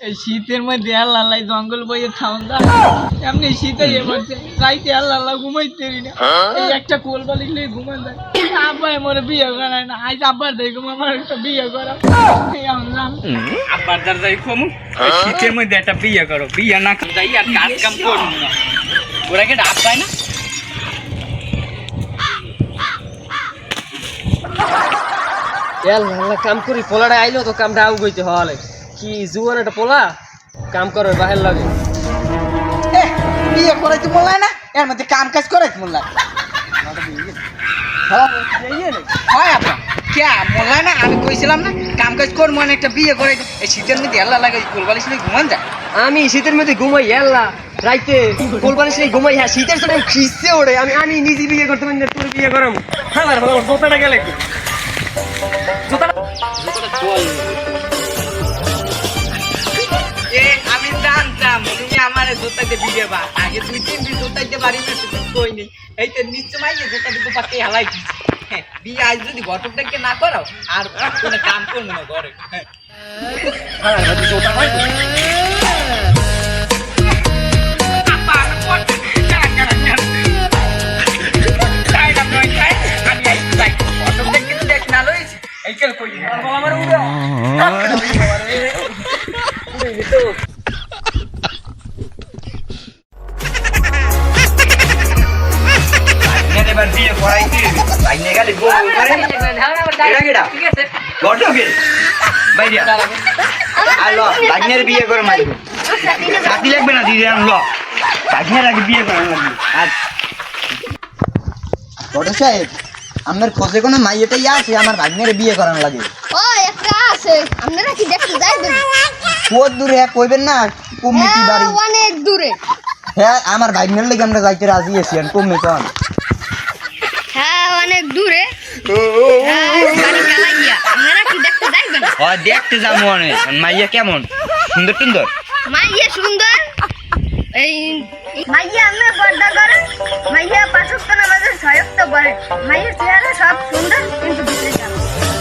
এই শীতের মধ্যে আল্লাহ জঙ্গল বইয়ে খাওন দা। এমনি শীতে করছে রাইতে আল্লাহ ঘুমাইতে পারি না। এই একটা কোল বালিশ নিয়ে ঘুমান যায়। আব্বা মোরে বিয়ে করায় না। আজ আব্বার দেখো আমার একটা বিয়ে করা। আব্বার দার যাই কমু শীতের মধ্যে একটা বিয়ে করো। বিয়ে না যাই আর কাজ কাম করব না। ওরা কি ডাব পায় না? কাম করি পোলাটা আইলো তো কামটা আউ গইতে হলে কি জুয়ান একটা পোলা? কাম করে বাহির লাগে। এ, বিয়ে করাইতে বললাই না? এর মধ্যে কাম কাজ করাইতে বললাই হয় আপনার কে বললাই না? আমি কইছিলাম না কাম কাজ করব মানে একটা বিয়ে করে এই শীতের মধ্যে আল্লাহ লাগে কোলবালিশ নিয়ে ঘুমান যায়। আমি শীতের মধ্যে ঘুমাই এল্লা রাইতে কোলবানি সেই ঘুমাই হ্যাঁ শীতের সময় খিসছে ওরে আমি আমি নিজে বিয়ে করতে পারি না তোর বিয়ে করাম। হ্যাঁ জোতাটা গেলে একটু এ জানতাম তুমি আমার জোতাইতে বিয়ে বা আগে দুই তিন দিন জোতাইতে পারি না তো কই নেই এই তো নিশ্চয় মাইয়ে জোতা দুটো পাতে হালাই দিছি। হ্যাঁ, বিয়ে আজ যদি ঘটকটাকে না করাও আর কোনো কাম করব না ঘরে হ্যাঁ। দাঁড়ান। তাই এবার বিয়ে করাইতে। বাইনে গেলে বউ করে। এটা কেডা? ঘটকে বিয়ে করে মারব। সাথী লাগবে না দিদি আন ল। বাইনের আগে বিয়ে করা লাগবে আর বড় সাহেব আপনার খোঁজে কোনো মাইয়েটাই আছে? আমার ভাগ্নের বিয়ে করানো লাগে। ও একটা আছে। আপনারা কি দেখতে যাইবেন? কোত দূরে হ্যাঁ কইবেন না কমিটি বাড়ি। হ্যাঁ, অনেক দূরে। হ্যাঁ আমার ভাগ্নের লেগে আমরা যাইতে রাজি আছি আর কমে হ্যাঁ অনেক দূরে হ্যাঁ, দেখতে যাব অনেক মাইয়া কেমন সুন্দর সুন্দর মাইয়া সুন্দর এই মাইয়া পর্দা মাইয়া চেহারা সব সুন্দর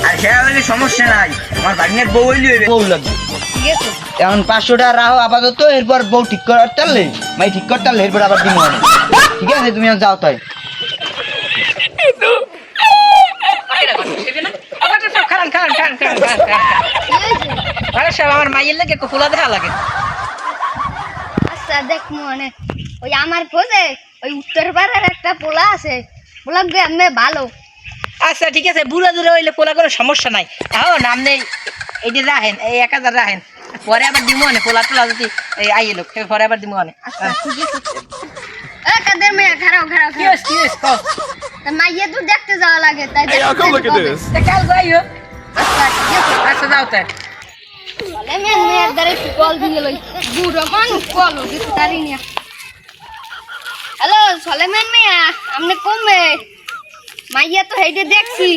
আর হলে সমস্যা নাই আমার ভাগ্নের বউ হইলে বউ লাগবে এখন পাঁচশো টাকা রাখো আপাতত এরপর বউ ঠিক টানলে মাই ঠিক করতে এরপর আবার দিব ঠিক আছে তুমি যাও তাই খান খান খান আরে সব আমার মাইয়ের লাগে কোলা দেখা লাগে। আচ্ছা দেখ মনে ওই আমার খোঁজে ওই উত্তর পাড়ার একটা পোলা আছে। পোলা গ্রামে ভালো। আচ্ছা ঠিক আছে বুড়া দূরে হইলে পোলা কোনো সমস্যা নাই। তাও নাম নেই এই যে রাহেন এই এক হাজার রাহেন। পরে আবার দিব অনেক পোলা টোলা যদি এই আইয়ে লোক পরে আবার দিব অনেক আচ্ছা ঠিক আছে। কাদের মেয়ে? খারাপ খারাপ কি হইছে, কি হইছে, মাইয়ে তো দেখতে যাওয়া লাগে তাই। কাল যাইও আচ্ছা যাও তাই হ্যালো, সলেমান মিয়া আপনি কমবে? মাইয়া তো হেইটে দেখছি।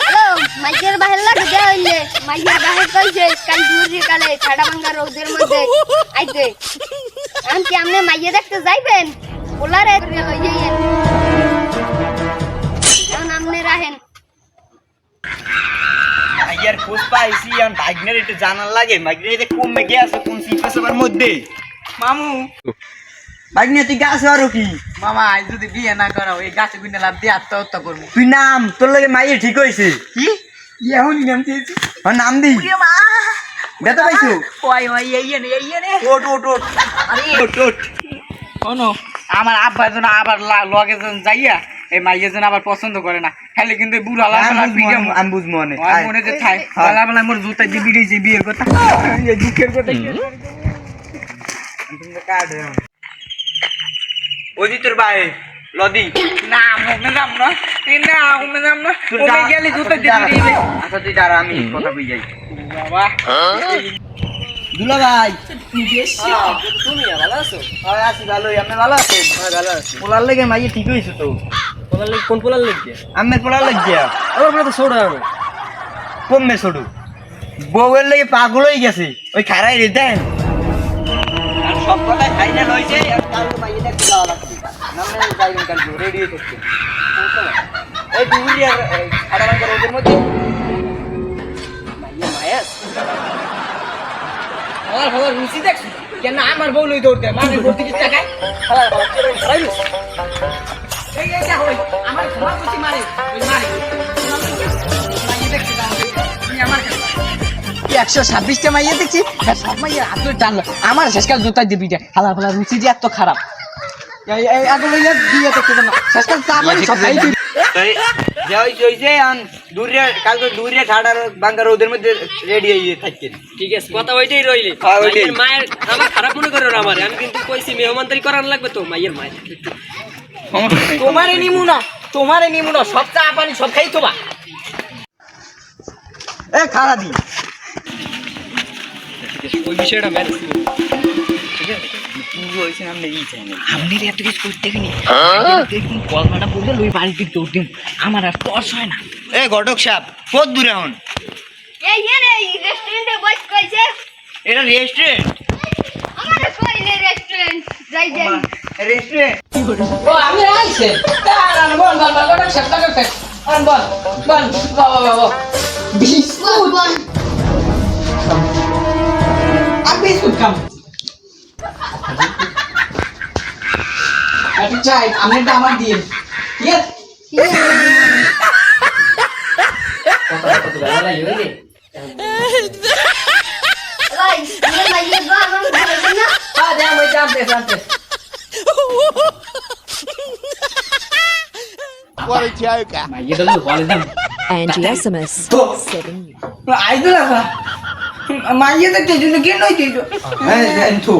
হ্যালো, মাইয়ের বাহির লাগে দেয়া হইলে। মাইয়ের বাহির কইছে, কাল দুপুরে কালে ঠাডা ভাঙ্গা রোদের মধ্যে আইতে। এখন কি আপনি মাইয়া দেখতে যাইবেন, ওলারে লই এখন ভাগ্নের একটু জানার লাগে এটা কমে গেছে কোন সিপাসের মধ্যে। মামু ভাগ্নে তুই গাছ আরও কি? মামা আজ যদি বিয়ে না করাও এই গাছে গুনে লাভ দিয়ে আত্মহত্যা করব। তুই নাম তোর লাগে মাইয়ে ঠিক হয়েছে? কি? এখনই নাম চেয়েছি আর নাম দি। পাইছো? ওই ওই এই এই ওট ওট ওট। আরে। ওট ওট। আমার আব্বা যেন আবার লগে যেন যাইয়া এই মাইয়া যেন আবার পছন্দ করে না। খালি কিন্তু বুড়া আমি- অনেক। মনে যে থাই। হ্যাঁ। বেলা বেলা মোর জুতা দিয়ে বিয়ের কথা। এই দুঃখের কথা। কি? ওই তোর ভাই লদি। না মনে না। মনে জুতা আচ্ছা, দিয়ে দাঁড়া। আচ্ছা তুই দাঁড়া আমি কথা কই যাই। বাবা। দুলা ভাই। তুমি ভালো আছো? আছি ভালোই। আপনি ভালো আছেন? হ্যাঁ ভালো আছি। পোলার লেগে মাইয়ে ঠিক হয়েছে তো। কোন পোলার লেগে আমি পোলার লেগে আমার পোলা তো ছোট হবে কমবে ছোটু। বউয়ের লেগে পাগল হয়ে গেছে। ওই খারাই রে দেন। সব কথাই ফাইনাল হয়েছে আর কালকে মাইয়ে দেখতে যাওয়া লাগছে নামে যাইবেন কালকে রেডি হয়ে থাকছে এই দুপুরি আর সাড়ে বারোটা রোদের মধ্যে। মাইয়ে মায়াস আমার আমার রুচি দেখছি? কেন আমার বউ লই দৌড় দেয়? মানে ভর্তি টাকায় হালার একশো ছাব্বিশটা মাইয়ে দেখছি? আর সব মাইয়ে হাত ধরে টানলো আমার শেষকাল জোতাই দিবি হালার হালার রুচি যে এত খারাপ। শেষকাল হয়ে ঠিক আছে কথা ওইটাই রইলে। হ্যাঁ, মায়ের আমার খারাপ মনে করো না আমার। আমি কিন্তু কইছি মেহমানদারি করার লাগবে তো মায়ের। মায়ের তোমারে নিমু না। তোমারে নিমু না সব চা পানি সব খাই তোমা এ খারা দি। ওই বিষয়টা ম্যানেজ আমার আর তর্স হয় না। এ ঘটক সাপ কত দূরে হন এই রেস্টুরেন্টে বস কইছে। এটা রেস্টুরেন্ট আমার কইলে রেস্টুরেন্ট যাই যাই। রেস্টুরেন্ট ও আমি আইছে। দাঁড়ান বল বল বল বল সব টাকা ফেক বল বল বল বাবা বাবা বিস্কুট বল। আর বিস্কুট খাম। একটু চাই আপনি একটা আমার দিয়ে। ঠিক আছে ভাই আমার মাইয়ে বাবা বলবে না হ্যাঁ যাম ওই জানতে জানতে Angie SMS. Seven. আইদুল আপা মাইয়ে দেখতে জন্য কেন হইতে হ্যাঁ জান তো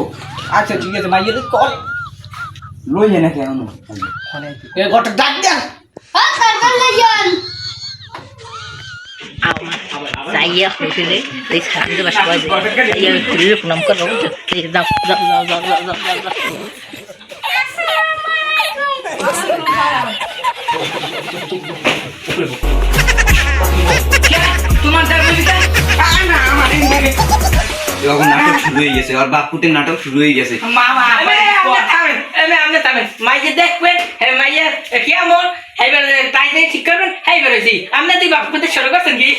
আচ্ছা ঠিক আছে মাইয়ে দেখ কল লই না কেন এ গটক ডাক দেন হ্যাঁ তারপর লইয়ান Saya hotel di sekarang itu masih aja. Saya dulu pernah ke rumah. তোমার নাটক শুরু হয়ে গেছে আর বাপুতের নাটক শুরু হয়ে গেছে। মামা আমনে থামেন মাইয়ে দেখবেন হে মাইয়ে কেমন হেবার তাই ঠিক করবেন হেবার হইছি। আমনে তুই বাপুতে শুরু করছেন কি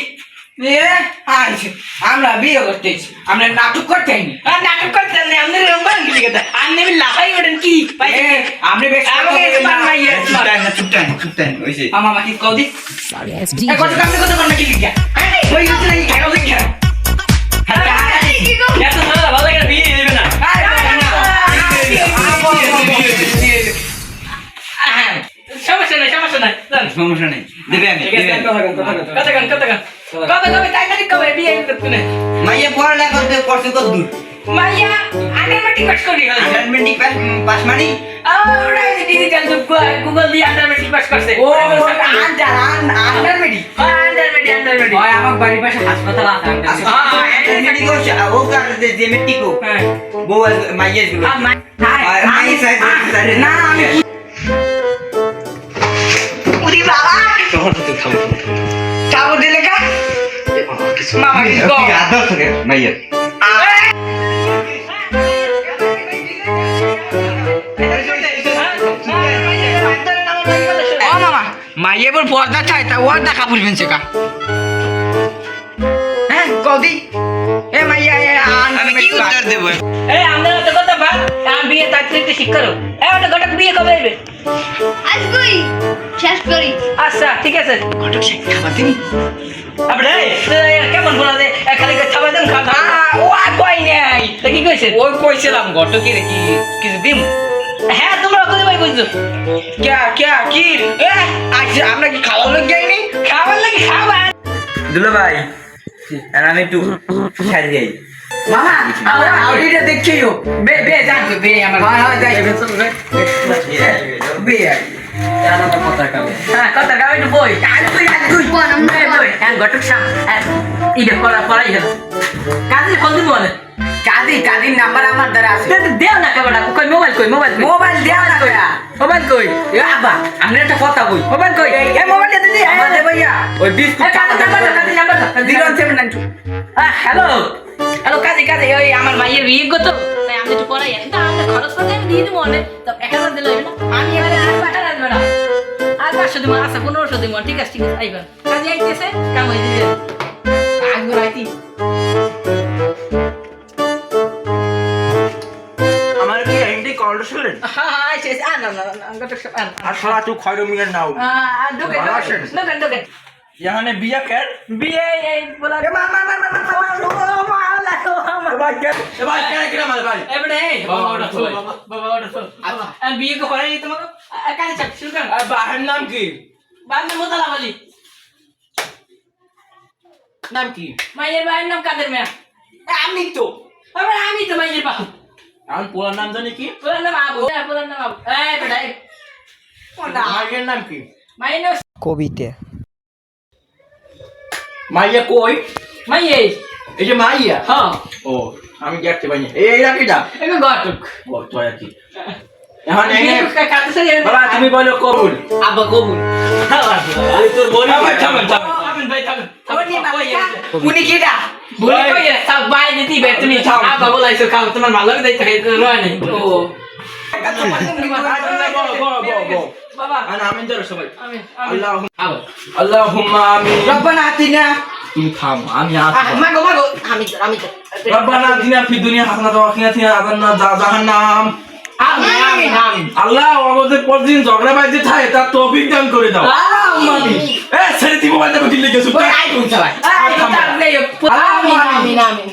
আমরা বিয়ে করতেছি আমরা নাটক করতে আইনি। নাটক করতে না আমনে রংবান কি লিখে দেয় আমনে বি লাফাই ওঠেন কি? আপনি বেশ মামা মাকে কও দি। Sorry, as এ কত কামে কত কোন কি লিখা? ওই হচ্ছে এই খাও লিখা ভালো ভালো বিয়ে। সমস্যা নাই সমস্যা নাই। সমস্যা নেই। দেবে আমি। কত গান কত গান কবে কবে তাই তাই কবে? বিয়ে করতে না। মাইয়া পড়ালেখা করতে করছে কত দূর? মাইয়া আগে মেট্রিক পাস করি গেল আন্ডারমেন্টিক পাস মানি? আমরা ডিজিটাল যুগ গুগল দিয়ে আন্ডার মেট্রিক পাস করছে। ও আন্ডার আন্ডার মেডি আন্ডার মেট্রিক আন্ডার মেট্রিক হয় আমার বাড়ির পাশে হাসপাতাল আছে আন্ডারমেন্টিক ও ও কার জেমেটিক ও? বউ মাইয়া গুলো মাইয়া সাইড সাইড না আমি তোমার তো খাব। চাবো দিলে কা? মামা কি কো আদর থাকে মাইয়া। ও মামা মাইয়ে বল পর্দা চাই তা ওর দেখা বলবেন সে হ্যাঁ কদি? এ মাইয়া এ আমি কি উত্তর দেব? এই আমরা তো কথা ভাব আমি বিয়ে তাকে একটু শিখ করো এই ওটা ঘটক বিয়ে কবে হবে আজ শেষ করি। আচ্ছা ঠিক আছে। ঘটক সে খাবার দিবি আপনি কেমন বলা যে খালি খাবার দেন খাবা ও আর কই নাই। তা কি কইছে? ওই কইছিলাম ঘটকের কি কিছু দিম। হ্যাঁ তোমরা কই ভাই কইছো। ক্যা ক্যা কি? এ আচ্ছা আমরা কি খাওয়া লোক যাইনি? খাবার লাগি খাবার দুলো ভাই আর আমি একটু যাই মামা আমরা আউডিটা দেখছিও বে বে জানতো বে আমার হ্যাঁ হ্যাঁ যাই। বে হ্যাঁ কথা গাও একটু বই। আজ তুই আজ তুই বল আমরা বই হ্যাঁ ঘটক পড়াই গেল কাজে কাদির নাম্বার আমার দ্বারা আছে। দেও না কেবল কই মোবাইল কই মোবাইল মোবাইল দেও না তোরা মোবাইল কই? এ আব্বা আমরা একটা কথা কই মোবাইল কই? এই মোবাইল দে ভাইয়া ওই বিস্কুট কাজে নাম্বার কাজে number zero seven nine two. Hello. Hello কাজে কাজে ওই আমার মাইয়ের বিয়ে গো তো তাই আমি একটু পড়াই আমাদের খরচ আমি দিয়ে দিব অনেক তো এক হাজার দিলে না আমি এবারে আর না আর পাঁচশো দিব আচ্ছা পনেরোশো দিব ঠিক আছে ঠিক আছে কাজে আইতেছে কাম হয়ে রাইতি হ্যাঁ আর এখানে বিয়া বিয়ে এই বলা এবার কেন এবার কেন কিনা মাল ভাই এবারে বাবা ওটা তো বাবা বাবা ওটা তো আমি বিয়ে কো করাই তোমাকে কানে চাপ শুরু কর আর বাহের নাম কি বাদ মে মোতালা বলি নাম কি মায়ের ভাইয়ের নাম কাদের মিয়া আমি তো আরে আমি তো মায়ের বাপ আমি পোলার নাম জানি কি পুরান নাম আবু হ্যাঁ পুরান নাম আবু এই বেটা এই মাইয়ের নাম কি মায়ের নাম কবিতে মাইয়া কই মাইয়ে এই যে মাইয়া হ্যাঁ ও আমি দেখতে পাইনি এই রাখি যা এগো গটক ও তো আর কি এখন এনে বাবা তুমি বলো কবুল আব্বা কবুল এই তোর বলি থামেন থামেন থামেন ভাই থামেন উনি কি দা বলে কই সব বাই দিতি বে তুমি আব্বা বলাইছো খাও তোমার ভালো লাগে দেখতে রয় নাই ও বাবা আনা আমিন ধরো সবাই আমি আল্লাহ আল্লাহুম্মা আমিন রব্বানা আতিনা তুমি থাম আমি আসব। মাগো মাগো আমি আমি রব্বানা দিনা ফি দুনিয়া হাসানাত ওয়া কিনা আযান্না জাহান্নাম। আমিন আমিন আল্লাহ আমাদের প্রতিদিন ঝগড়া বাজে থাকে তার তৌফিক দান করে দাও। আমিন এ ছেড়ে দিব গেছো। আমিন আমিন আমিন।